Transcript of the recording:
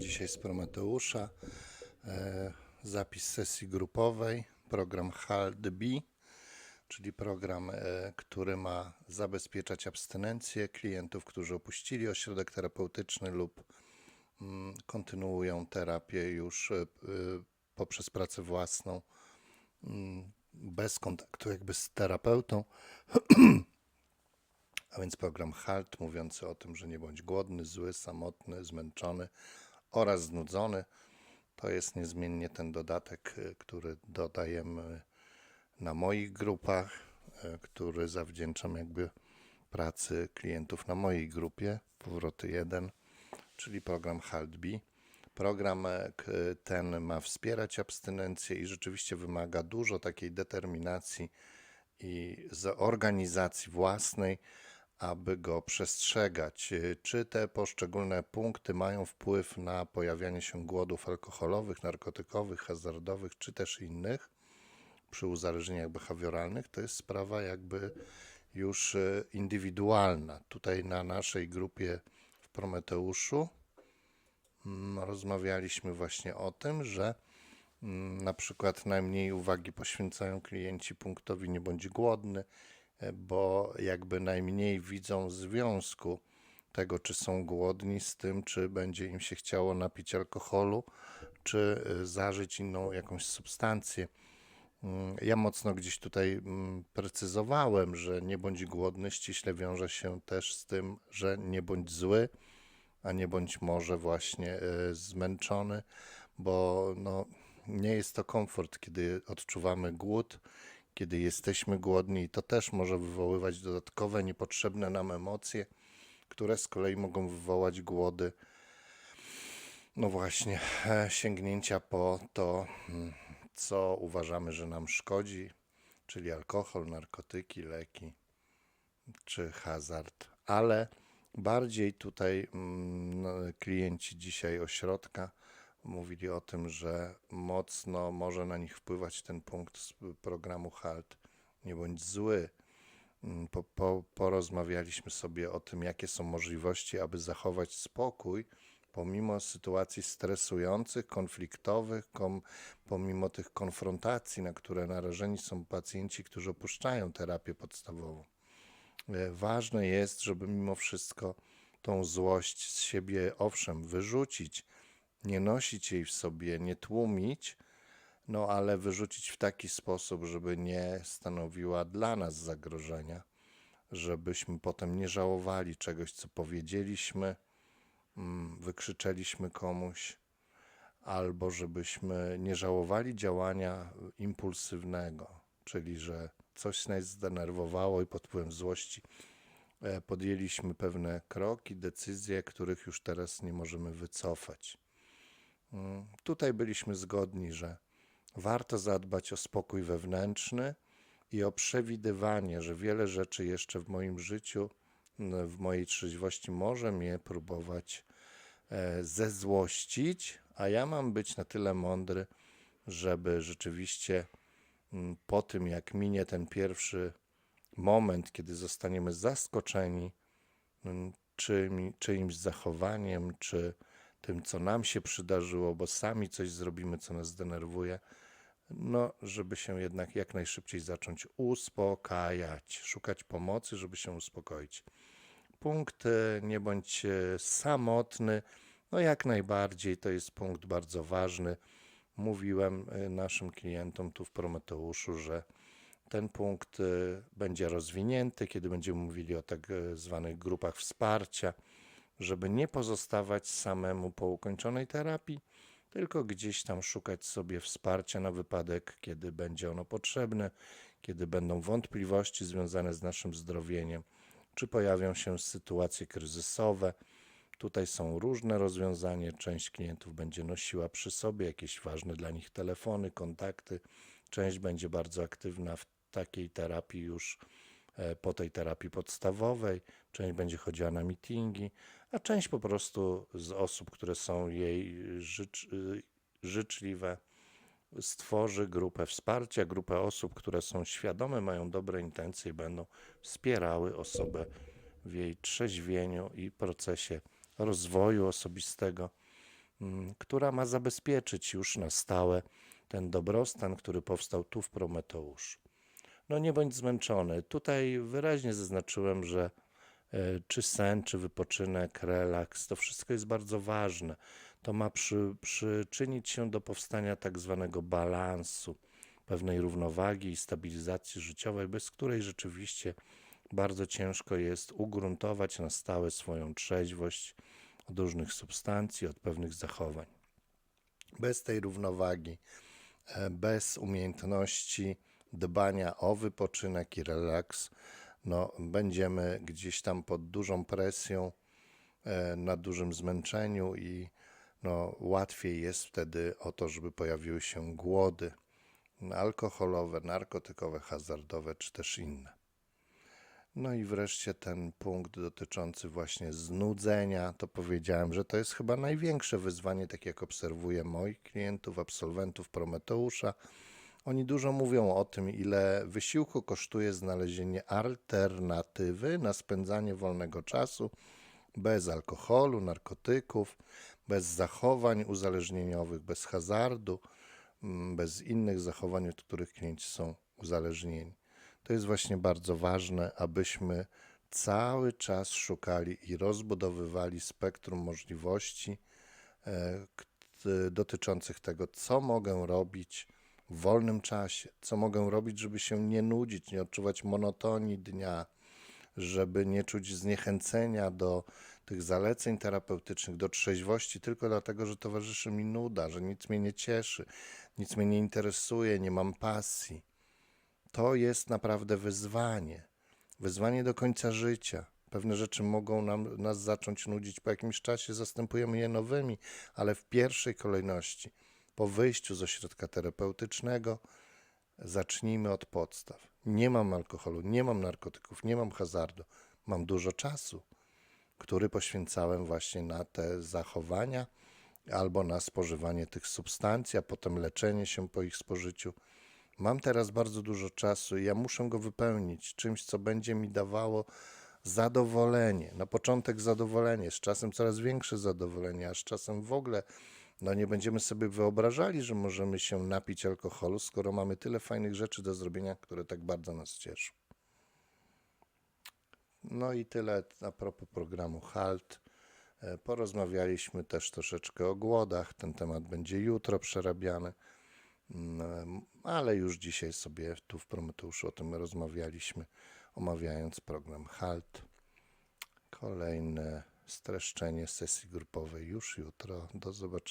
Dzisiaj z Prometeusza. E, zapis sesji grupowej. Program HALDB, czyli program, e, który ma zabezpieczać abstynencję klientów, którzy opuścili ośrodek terapeutyczny lub mm, kontynuują terapię już e, poprzez pracę własną, mm, bez kontaktu jakby z terapeutą. A więc program HALT mówiący o tym, że nie bądź głodny, zły, samotny, zmęczony oraz znudzony. To jest niezmiennie ten dodatek, y, który dodajemy na moich grupach, y, który zawdzięczam jakby pracy klientów na mojej grupie, Powroty 1, czyli program HALT-B. Program k- ten ma wspierać abstynencję i rzeczywiście wymaga dużo takiej determinacji i zorganizacji własnej, aby go przestrzegać. Czy te poszczególne punkty mają wpływ na pojawianie się głodów alkoholowych, narkotykowych, hazardowych, czy też innych przy uzależnieniach behawioralnych, to jest sprawa jakby już y, indywidualna. Tutaj na naszej grupie w Prometeuszu mm, rozmawialiśmy właśnie o tym, że mm, na przykład najmniej uwagi poświęcają klienci punktowi nie bądź głodny, e, bo jakby najmniej widzą związku tego, czy są głodni z tym, czy będzie im się chciało napić alkoholu, czy e, zażyć inną jakąś substancję. Mm, Ja mocno gdzieś tutaj mm, precyzowałem, że nie bądź głodny ściśle wiąże się też z tym, że nie bądź zły, a nie bądź może właśnie e, zmęczony, bo no, nie jest to komfort, kiedy odczuwamy głód, kiedy jesteśmy głodni, i to też może wywoływać dodatkowe, niepotrzebne nam emocje, które z kolei mogą wywołać głody. No właśnie, e, sięgnięcia po to, mm, co uważamy, że nam szkodzi, czyli alkohol, narkotyki, leki czy hazard, ale bardziej tutaj mm, no, klienci dzisiaj ośrodka mówili o tym, że mocno może na nich wpływać ten punkt z programu HALT. Nie bądź zły. Mm, Po, po, porozmawialiśmy sobie o tym, jakie są możliwości, aby zachować spokój pomimo sytuacji stresujących, konfliktowych, kom, pomimo tych konfrontacji, na które narażeni są pacjenci, którzy opuszczają terapię podstawową. E, Ważne jest, żeby mimo wszystko tą złość z siebie, owszem, wyrzucić, nie nosić jej w sobie, nie tłumić, no ale wyrzucić w taki sposób, żeby nie stanowiła dla nas zagrożenia, żebyśmy potem nie żałowali czegoś, co powiedzieliśmy, mm, wykrzyczeliśmy komuś, albo żebyśmy nie żałowali działania impulsywnego, czyli że coś nas zdenerwowało i pod wpływem złości e, podjęliśmy pewne kroki, decyzje, których już teraz nie możemy wycofać. Tutaj byliśmy zgodni, że warto zadbać o spokój wewnętrzny i o przewidywanie, że wiele rzeczy jeszcze w moim życiu, w mojej trzeźwości może mnie próbować e, zezłościć, a ja mam być na tyle mądry, żeby rzeczywiście po tym, jak minie ten pierwszy moment, kiedy zostaniemy zaskoczeni czyim, czyimś zachowaniem, czy tym, co nam się przydarzyło, bo sami coś zrobimy, co nas denerwuje, no, żeby się jednak jak najszybciej zacząć uspokajać, szukać pomocy, żeby się uspokoić. Punkt e, nie bądź e, samotny, no jak najbardziej to jest punkt bardzo ważny. Mówiłem e, naszym klientom tu w Prometeuszu, że ten punkt będzie rozwinięty, kiedy będziemy mówili o tak zwanych grupach wsparcia, żeby nie pozostawać samemu po ukończonej terapii, tylko gdzieś tam szukać sobie wsparcia na wypadek, kiedy będzie ono potrzebne, kiedy będą wątpliwości związane z naszym zdrowieniem, czy pojawią się sytuacje kryzysowe. Tutaj są różne rozwiązania. Część klientów będzie nosiła przy sobie jakieś ważne dla nich telefony, kontakty. Część będzie bardzo aktywna w takiej terapii już e, po tej terapii podstawowej. Część będzie chodziła na meetingi, a część po prostu z osób, które są jej życz, y, życzliwe, stworzy grupę wsparcia, grupę osób, które są świadome, mają dobre intencje i będą wspierały osobę w jej trzeźwieniu i procesie rozwoju osobistego. mm, która ma zabezpieczyć już na stałe ten dobrostan, który powstał tu w Prometeuszu. No nie bądź zmęczony. Tutaj wyraźnie zaznaczyłem, że czy sen, czy wypoczynek, relaks, to wszystko jest bardzo ważne. To ma przy, przyczynić się do powstania tak zwanego balansu, pewnej równowagi i stabilizacji życiowej, bez której rzeczywiście bardzo ciężko jest ugruntować na stałe swoją trzeźwość od różnych substancji, od pewnych zachowań. Bez tej równowagi, e, bez umiejętności dbania o wypoczynek i relaks, no, będziemy gdzieś tam pod dużą presją, e, na dużym zmęczeniu i no, łatwiej jest wtedy o to, żeby pojawiły się głody alkoholowe, narkotykowe, hazardowe czy też inne. No i wreszcie ten punkt dotyczący właśnie znudzenia, to powiedziałem, że to jest chyba największe wyzwanie, tak jak obserwuję moich klientów, absolwentów Prometeusza. Oni dużo mówią o tym, ile wysiłku kosztuje znalezienie alternatywy na spędzanie wolnego czasu bez alkoholu, narkotyków, bez zachowań uzależnieniowych, bez hazardu, mm, bez innych zachowań, od których klienci są uzależnieni. To jest właśnie bardzo ważne, abyśmy cały czas szukali i rozbudowywali spektrum możliwości e, dotyczących tego, co mogę robić w wolnym czasie, co mogę robić, żeby się nie nudzić, nie odczuwać monotonii dnia, żeby nie czuć zniechęcenia do tych zaleceń terapeutycznych, do trzeźwości, tylko dlatego, że towarzyszy mi nuda, że nic mnie nie cieszy, nic mnie nie interesuje, nie mam pasji. To jest naprawdę wyzwanie. Wyzwanie do końca życia. Pewne rzeczy mogą nam, nas zacząć nudzić po jakimś czasie, zastępujemy je nowymi, ale w pierwszej kolejności, po wyjściu z ośrodka terapeutycznego, zacznijmy od podstaw. Nie mam alkoholu, nie mam narkotyków, nie mam hazardu. Mam dużo czasu, który poświęcałem właśnie na te zachowania albo na spożywanie tych substancji, a potem leczenie się po ich spożyciu. Mam teraz bardzo dużo czasu i ja muszę go wypełnić czymś, co będzie mi dawało zadowolenie. Na początek zadowolenie, z czasem coraz większe zadowolenie, a z czasem w ogóle no nie będziemy sobie wyobrażali, że możemy się napić alkoholu, skoro mamy tyle fajnych rzeczy do zrobienia, które tak bardzo nas cieszą. No i tyle a propos programu HALT. E, Porozmawialiśmy też troszeczkę o głodach. Ten temat będzie jutro przerabiany. Mm, Ale już dzisiaj sobie tu w Prometeuszu o tym rozmawialiśmy, omawiając program HALT. Kolejne streszczenie sesji grupowej już jutro. Do zobaczenia.